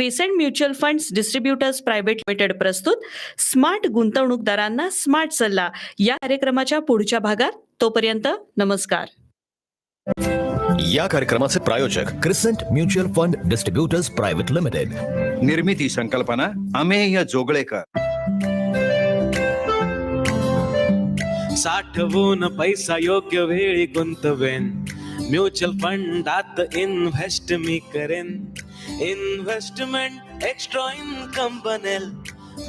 Crescent mutual funds distributors private limited प्रस्तुत smart गुंतवणूकदारांना smart सल्ला. या कार्यक्रमाच्या पुढच्या भागात तोपर्यंत नमस्कार. या कार्यक्रमाचे प्रायोजक Crescent mutual fund distributors private limited. निर्मिती संकल्पना अमेय जोगळेकर. साठवून पैसा योग्य वेळी गुंतवेन. म्युच्युअल फंडात इन्व्हेस्ट मी करेन. इन्व्हेस्टमेंट एक्स्ट्रा इन्कम बनेल.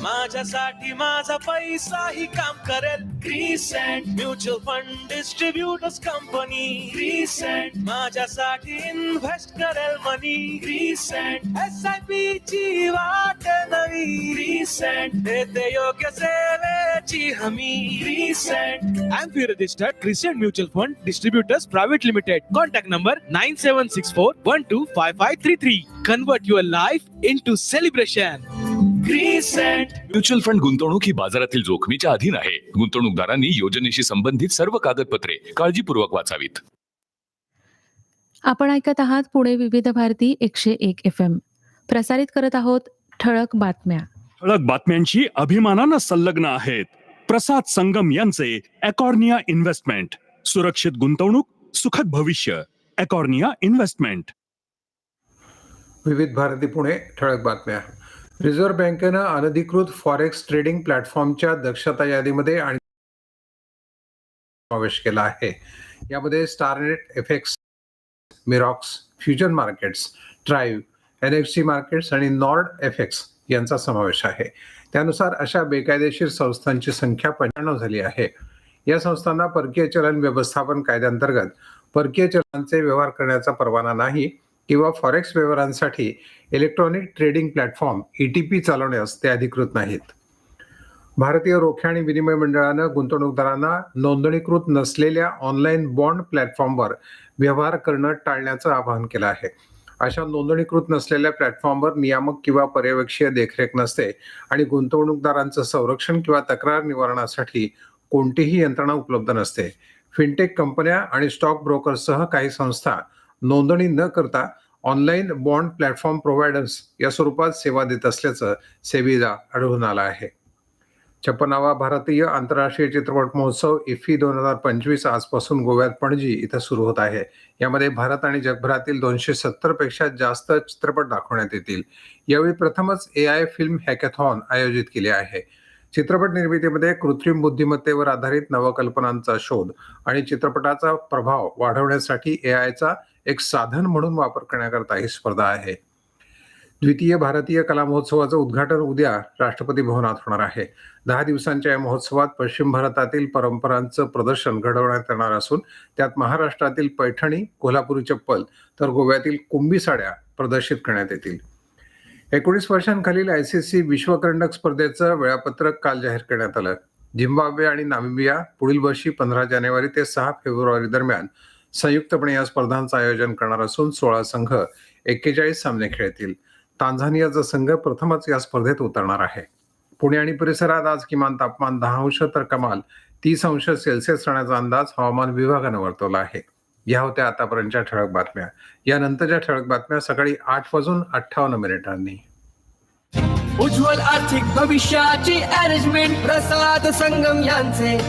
माझ्यासाठी माझा पैसाही काम करेल. Crescent mutual fund distributors company Crescent माझ्यासाठी इन्व्हेस्ट करेल money Crescent S I P ची वाट नवी. क्रिसेंट देते योग्य सेवेची हमी. Crescent AMFI registered Crescent Mutual Fund Distributors Private Limited. Contact number 9764-125533. Convert your life into celebration. Crescent mutual fund गुंतवणूक ही बाजारातील जोखमीच्या अधीन आहे. गुंतवणूकदारांनी योजनेशी संबंधित सर्व कागदपत्रे काळजीपूर्वक वाचावीत. आपण ऐकत आहात पुणे विविध भारती एकशे एक एफ एम. प्रसारित करत आहोत ठळक बातम्या. ठळक बातम्यांची अभिमानानं संलग्न आहेत प्रसाद संगम यांचे अकॉर्निया इन्व्हेस्टमेंट. सुरक्षित गुंतवणूक सुखद भविष्य अकॉर्निया इन्व्हेस्टमेंट. विविध भारती पुणे ठळक बातम्या. रिझर्व्ह बँकेनं अनधिकृत फॉरेक्स ट्रेडिंग प्लॅटफॉर्मच्या दक्षता यादीमध्ये आणि समावेश केला आहे. यामध्ये Starnet FX Mirox Fusion Markets Trive N F C Markets आणि नॉर्ड एफेक्स यांचा समावेश आहे. त्यानुसार अशा बेकायदेशीर संस्थांची संख्या पंच्याण्णव झाली आहे. या संस्थांना परकीय चलन व्यवस्थापन कायद्यांतर्गत परकीय चलनांचे व्यवहार करण्याचा परवाना नाही किंवा फॉरेक्स व्यवहारांसाठी इलेक्ट्रॉनिक ट्रेडिंग प्लॅटफॉर्म ईटीपी चालवण्यास ते अधिकृत नाहीत. भारतीय रोखे आणि विनिमय मंडळानं गुंतवणूकदारांना नोंदणीकृत नसलेल्या ऑनलाईन बॉन्ड प्लॅटफॉर्मवर व्यवहार करणं टाळण्याचं आवाहन केलं आहे. अशा नोंदणीकृत नसलेल्या प्लॅटफॉर्मवर नियामक किंवा पर्यवेक्षीय देखरेख नसते आणि गुंतवणूकदारांचं संरक्षण किंवा तक्रार निवारणासाठी कोणतीही यंत्रणा उपलब्ध नसते. फिनटेक कंपन्या आणि स्टॉक ब्रोकर्ससह काही संस्था नोंदणी न करता ऑनलाईन बॉन्ड प्लॅटफॉर्म प्रोव्हायडर्स या स्वरूपात सेवा देत असल्याचं सेबीला आढळून आलं आहे. छप्पनावा भारतीय आंतरराष्ट्रीय चित्रपट महोत्सव इफ्फी दोन हजार पंचवीस आजपासून गोव्यात पणजी इथं सुरू होत आहे. यामध्ये भारत आणि जगभरातील दोनशे सत्तरपेक्षा जास्त चित्रपट दाखवण्यात येतील. यावेळी प्रथमच ए आय फिल्म हॅकॅथॉन आयोजित केले आहे. चित्रपट निर्मितीमध्ये कृत्रिम बुद्धिमत्तेवर आधारित नवकल्पनांचा शोध आणि चित्रपटाचा प्रभाव वाढवण्यासाठी ए आयचा एक साधन म्हणून वापर करण्याकरता ही स्पर्धा आहे. द्वितीय भारतीय कला महोत्सवाचं उद्घाटन उद्या राष्ट्रपती भवनात होणार आहे. दहा दिवसांच्या या महोत्सवात पश्चिम भारतातील परंपरांचं प्रदर्शन घडवण्यात येणार असून त्यात महाराष्ट्रातील पैठणी कोल्हापुरी चप्पल तर गोव्यातील कुंभी साड्या प्रदर्शित करण्यात येतील. एकोणीस वर्षांखालील आय सी सी विश्वकरंडक स्पर्धेचं वेळापत्रक काल जाहीर करण्यात आलं. झिम्बाब्वे आणि नामिबिया पुढील वर्षी पंधरा जानेवारी ते सहा फेब्रुवारी दरम्यान संयुक्तपणे या स्पर्धांचं आयोजन करणार असून सोळा संघ एक्केचाळीस सामने खेळतील. तांझानियाचा संघ प्रथमच या स्पर्धेत उतरणार आहे. पुणे आणि परिसरात आज किमान तापमान दहा अंश तर कमाल तीस अंश सेल्सिअस राहण्याचा अंदाज हवामान विभागानं वर्तवला आहे. या होत्या आतापर्यंतच्या ठळक बातम्या. यानंतरच्या ठळक बातम्या सकाळी आठ वाजून अठ्ठावन्न मिनिटांनी. उज्ज्वल आर्थिक भविष्याची अरेंजमेंट प्रसाद संगम यांचे.